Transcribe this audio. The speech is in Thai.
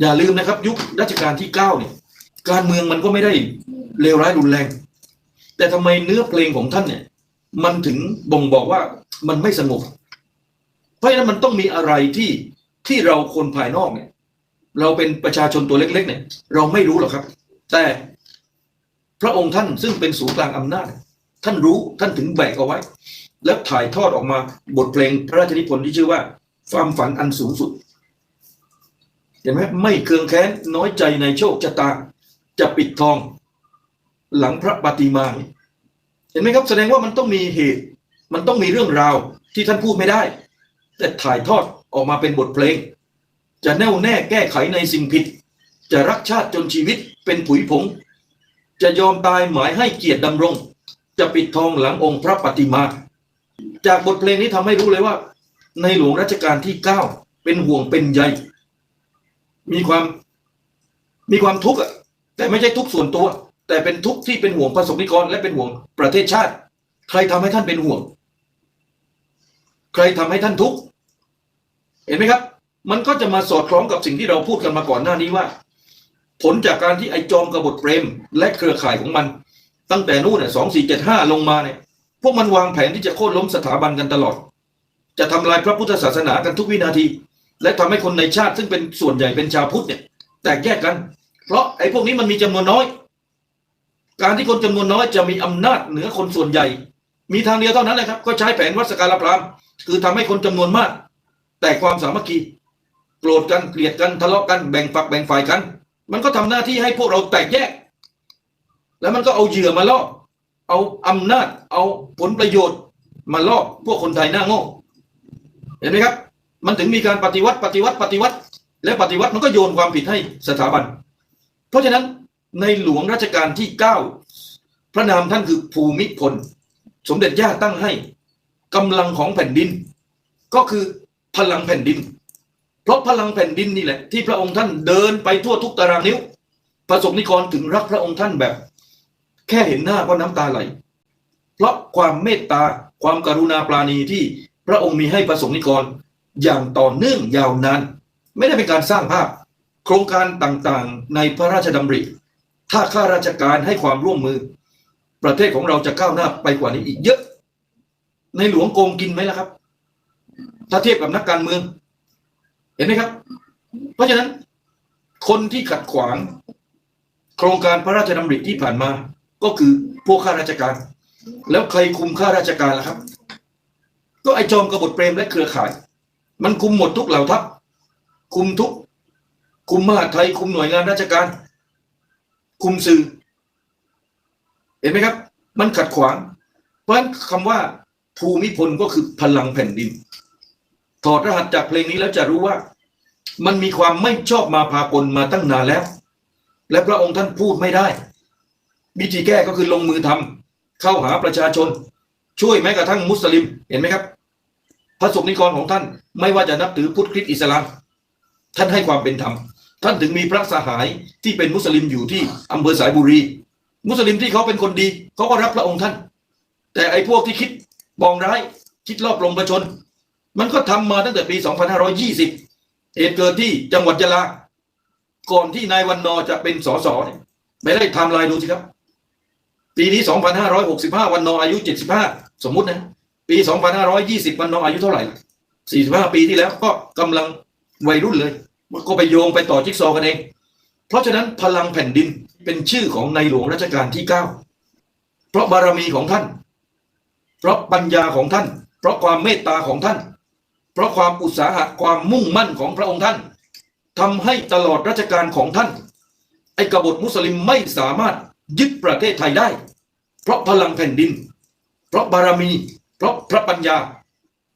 อย่าลืมนะครับ ยุครัชกาลที่เก้าเนี่ย การเมืองมันก็ไม่ได้เลวร้ายรุนแรง แต่ทำไมเนื้อเพลงของท่านเนี่ย มันถึงบ่งบอกว่ามันไม่สงบเพราะฉะนั้นมันต้องมีอะไรที่ที่เราคนภายนอกเนี่ย เราเป็นประชาชนตัวเล็ก ๆ เนี่ย เราไม่รู้หรอกครับ แต่พระองค์ท่านซึ่งเป็นศูนย์กลางอำนาจ ท่านรู้ท่านถึงแบกเอาไว้ แล้วถ่ายทอดออกมาบทเพลงพระราชนิพนธ์ที่ชื่อว่า ความฝันอันสูงสุด ห็นไหมไม่เคืองแค้นน้อยใจในโชคชะตา จะปิดทอง หลังพระปฏิมา เห็นไหมครับ แสดงว่ามันต้องมีเหตุ มันต้องมีเรื่องราวที่ท่านพูดไม่ได้ แต่ถ่ายทอดออกมาเป็นบทเพลง จะแน่วแน่แก้ไขในสิ่งผิด จะรักชาติจนชีวิตเป็นผุยผง จะยอมตายหมายให้เกียรติดำรง จะปิดทองหลังองค์พระปฏิมา จากบทเพลงนี้ทำให้รู้เลยว่า ในหลวงรัชกาลที่เก้าเป็นห่วงเป็นใย มีความ มีความทุกข์อะแต่ไม่ใช่ทุกข์ส่วนตัว แต่เป็นทุกข์ที่เป็นห่วงประสบนิกรและเป็นห่วงประเทศชาติ ใครทำให้ท่านเป็นห่วง ใครทำให้ท่านทุกข์เห็นไหมครับ มันก็จะมาสอดคล้องกับสิ่งที่เราพูดกันมาก่อนหน้านี้ว่า ผลจากการที่ไอจอมกบฏเปรม และเครือข่ายของมัน ตั้งแต่นู่นน่ะสองสี่เจ็ดห้าลงมาเนี่ย พวกมันวางแผนที่จะโค่นล้มสถาบันกันตลอด จะทำลายพระพุทธศาสนากันทุกวินาที และทำให้คนในชาติซึ่งเป็นส่วนใหญ่เป็นชาวพุทธเนี่ย แตกแยกกัน เพราะไอ้พวกนี้มันมีจำนวนน้อย การที่คนจำนวนน้อยจะมีอำนาจเหนือคนส่วนใหญ่ มีทางเดียวเท่านั้นเลยครับ ก็ใช้แผนวัดสการพรามคือทำให้คนจำนวนมาก แต่ความสามัคคีโกรธกันเกลียดกันทะเลาะกันแบ่งฝักแบ่งฝ่ายกัน มันก็ทำหน้าที่ให้พวกเราแตกแยก แล้วมันก็เอาเหยื่อมาล่อเอาอำนาจ เอาผลประโยชน์ มาล่อพวกคนไทยหน้าโง่เห็นไหมครับ มันถึงมีการปฏิวัติปฏิวัติปฏิวัติ และปฏิวัติมันก็โยนความผิดให้สถาบัน เพราะฉะนั้นในหลวงรัชกาลที่เก้าพระนามท่านคือภูมิพล สมเด็จย่าตั้งให้กำลังของแผ่นดิน ก็คือพลังแผ่นดิน เพราะพลังแผ่นดินนี่แหละ ที่พระองค์ท่านเดินไปทั่วทุกตารางนิ้ว ประสบนิกรถึงรักพระองค์ท่านแบบ แค่เห็นหน้าก็น้ำตาไหล เพราะความเมตตาความกรุณาปราณีที่พระองค์มีให้ประสงค์นิกร อย่างต่อเนื่องยาวนานไม่ได้เป็นการสร้างภาพ โครงการต่างๆ ในพระราชดำริ ถ้าข้าราชการให้ความร่วมมือ ประเทศของเราจะก้าวหน้าไปกว่านี้อีกเยอะ ในหลวงโกงกินไหมล่ะครับ ถ้าเทียบกับนักการเมือง เห็นไหมครับ เพราะฉะนั้น คนที่ขัดขวาง โครงการพระราชดำริที่ผ่านมา ก็คือพวกข้าราชการ แล้วใครคุมข้าราชการล่ะครับ ก็ไอจอมกบฏเปรมและเครือข่าย มันคุมหมดทุกเหล่าทัพคุมทุก คุมมหาไทย คุมหน่วยงานราชการ คุมสื่อ เห็นไหมครับ มันขัดขวาง เพราะฉะนั้นคำว่าภูมิพลก็คือพลังแผ่นดิน ถอดรหัสจากเพลงนี้แล้วจะรู้ว่า มันมีความไม่ชอบมาพากลมาตั้งนานแล้ว และพระองค์ท่านพูดไม่ได้วิธีแก้ก็คือลงมือทำเข้าหาประชาชน ช่วยแม้กระทั่งมุสลิมเห็นไหมครับ พระสงฆ์นิกรของท่าน ไม่ว่าจะนับถือพุทธคริสต์อิสลาม ท่านให้ความเป็นธรรม ท่านถึงมีพระสหายที่เป็นมุสลิมอยู่ที่อำเภอสายบุรี มุสลิมที่เขาเป็นคนดีเขาก็รับพระองค์ท่าน แต่ไอ้พวกที่คิดปองร้ายคิดรอบลงประชน มันก็ทำมาตั้งแต่ปี 2520 เหตุเกิดที่จังหวัดยะลา ก่อนที่นายวันนอจะเป็นสสเนี่ยไปไล่ไทม์ไลน์ดูสิครับ ปีนี้ 2565 วันนออายุ 75 สมมุตินะ ปี2520วันนอร์อายุเท่าไหร่ล่ะ45ปีที่แล้วก็กำลังวัยรุ่นเลย มันก็ไปโยงไปต่อจิ๊กซอว์กันเอง เพราะฉะนั้นพลังแผ่นดินเป็นชื่อของในหลวงรัชกาลที่9เพราะบารมีของท่าน เพราะปัญญาของท่าน เพราะความเมตตาของท่าน เพราะความอุตสาหะความมุ่งมั่นของพระองค์ท่านทำให้ตลอดรัชกาลของท่าน ไอ้กบฏมุสลิมไม่สามารถยึดประเทศไทยได้ เพราะพลังแผ่นดิน เพราะบารมี เพราะพระปัญญา